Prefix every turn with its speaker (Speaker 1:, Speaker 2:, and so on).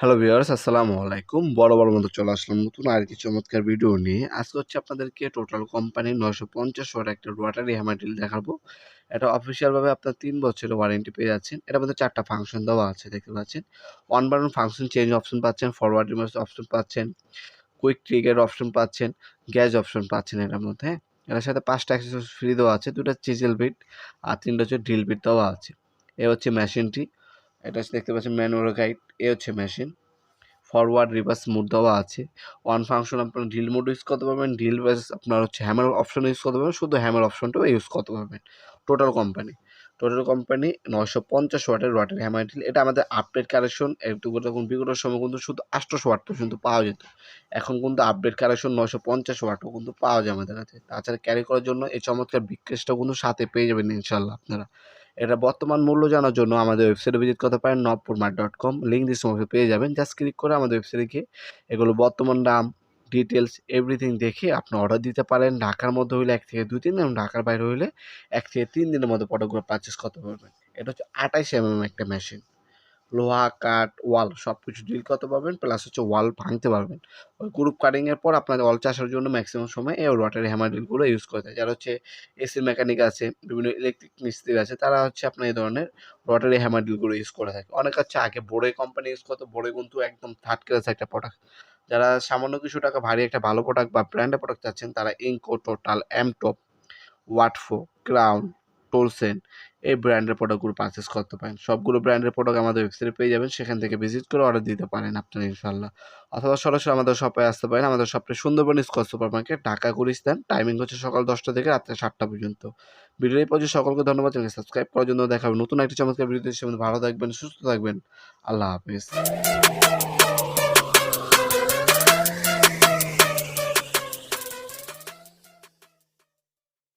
Speaker 1: Hello viewers আসসালামু আলাইকুম। বড় বড় মতো চলে আসলাম নতুন আর কি চমৎকার ভিডিও নিয়ে। আজকে হচ্ছে আপনাদেরকে টোটাল কোম্পানির নয়শো পঞ্চাশ ওয়াট একটা রোয়াটারি হ্যামার ড্রিল দেখাবো। এটা অফিসিয়ালভাবে আপনার তিন বছরের ওয়ারেন্টি পেয়ে যাচ্ছেন। এটার মধ্যে চারটা ফাংশন দেওয়া আছে, দেখতে পাচ্ছেন। One by one function change option পাচ্ছেন ফরওয়ার্ড রিভার্স অপশন পাচ্ছেন কুইক ট্রিগার অপশন পাচ্ছেন গ্যাস অপশন পাচ্ছেন এটার মধ্যে। এটার সাথে পাঁচটা অ্যাক্সেসরিজ ফ্রি দেওয়া আছে, দুটো চিজেল বিট আর তিনটা হচ্ছে ড্রিল বিট দেওয়া আছে। এ হচ্ছে মেশিনটি এটা হচ্ছে দেখতে পাচ্ছেন ম্যানুয়াল গাইড, এ হচ্ছে মেশিন। ফরওয়ার্ড, রিভার্স মোড দেওয়া আছে। ওয়ান ফাংশন আপনার ড্রিল মোড ইউজ করতে পারবেন, ড্রিল বেস আপনার হচ্ছে হ্যামার অপশন ইউজ করতে পারবেন, শুধু হ্যামার অপশনটাও ইউজ করতে পারবেন। টোটাল কোম্পানি টোটাল কোম্পানি নয়শো পঞ্চাশ ওয়াটের ওয়াটের হ্যামার ড্রিল। এটা আমাদের আপডেট কালেকশন, একটু তখন বিগত সময় কিন্তু শুধু আটশোশো ওয়াট পর্যন্ত পাওয়া যেত। এখন কিন্তু আপডেট কালেকশন নয়শো পঞ্চাশ ওয়াটও কিন্তু পাওয়া যায় আমাদের কাছে। তাছাড়া ক্যারি করার জন্য এই চমৎকার বিকেসটাও কিন্তু সাথে পেয়ে যাবেন ইনশাল্লাহ আপনারা। এটা বর্তমান মূল্য জানার জন্য আমাদের ওয়েবসাইটে ভিজিট করতে পারেন Nabapur mart dot com link সমস্ত পেয়ে যাবেন। জাস্ট ক্লিক করে আমাদের ওয়েবসাইটে গিয়ে এগুলো বর্তমান দাম ডিটেলস এভরিথিং দেখে আপনি অর্ডার দিতে পারেন। ঢাকার মধ্যে হইলে এক থেকে দুই দিন এবং ঢাকার বাইরে হইলে এক থেকে তিন দিনের মধ্যে প্রোডাক্টগুলো পারচেস করতে পারবেন। এটা হচ্ছে আঠাইশ এমএম একটা মেশিন লোহা, কাঠ, ওয়াল সব কিছু ডিল করতে পারবেন প্লাস হচ্ছে ওয়াল ভাঙতে পারবেন। ওই গ্রুপ কাটিংয়ের পর আপনাদের ওয়াল চাষের জন্য ম্যাক্সিমাম সময় এই রোটারি হ্যামার ডিলগুলো ইউজ করে থাকে যারা হচ্ছে এসি মেকানিক আছে, বিভিন্ন ইলেকট্রিক মিস্ত্রি আছে, তারা হচ্ছে আপনার এই ধরনের রোটারি হ্যামার ডিলগুলো ইউজ করে থাকে। অনেক হচ্ছে আগে বোর্ডে কোম্পানি ইউজ করতো বোর্ডে কিন্তু একদম থার্ড ক্লাস একটা প্রোডাক্ট যারা সামান্য কিছু টাকা ভারী একটা ভালো প্রোডাক্ট বা ব্র্যান্ডের প্রোডাক্ট চাচ্ছেন, তারা Ingco Total Emtop Wadfow Crown Tolsen এই ব্র্যান্ডের প্রোডাক্টগুলো পারচেস করতে পারেন। সবগুলো ব্র্যান্ডের প্রোডাক্ট আমাদের ওয়েবসাইটে পেয়ে যাবেন, সেখান থেকে ভিজিট করে অর্ডার দিতে পারেন আপনারা ইনশাল্লাহ অথবা সরাসরি আমাদের শপে আসতে পারেন, আমাদের শপটা Sundarban square super market Dhaka Gulistan. Timing হচ্ছে সকাল দশটা থেকে রাত্রে সাতটা পর্যন্ত। ভিডিও পর্যন্ত সকলকে ধন্যবাদ চ্যানেলকে সাবস্ক্রাইব করার জন্য দেখাবেন নতুন একটি চমৎকার ভিডিও ভালো থাকবেন, সুস্থ থাকবেন। আল্লাহ হাফিজ।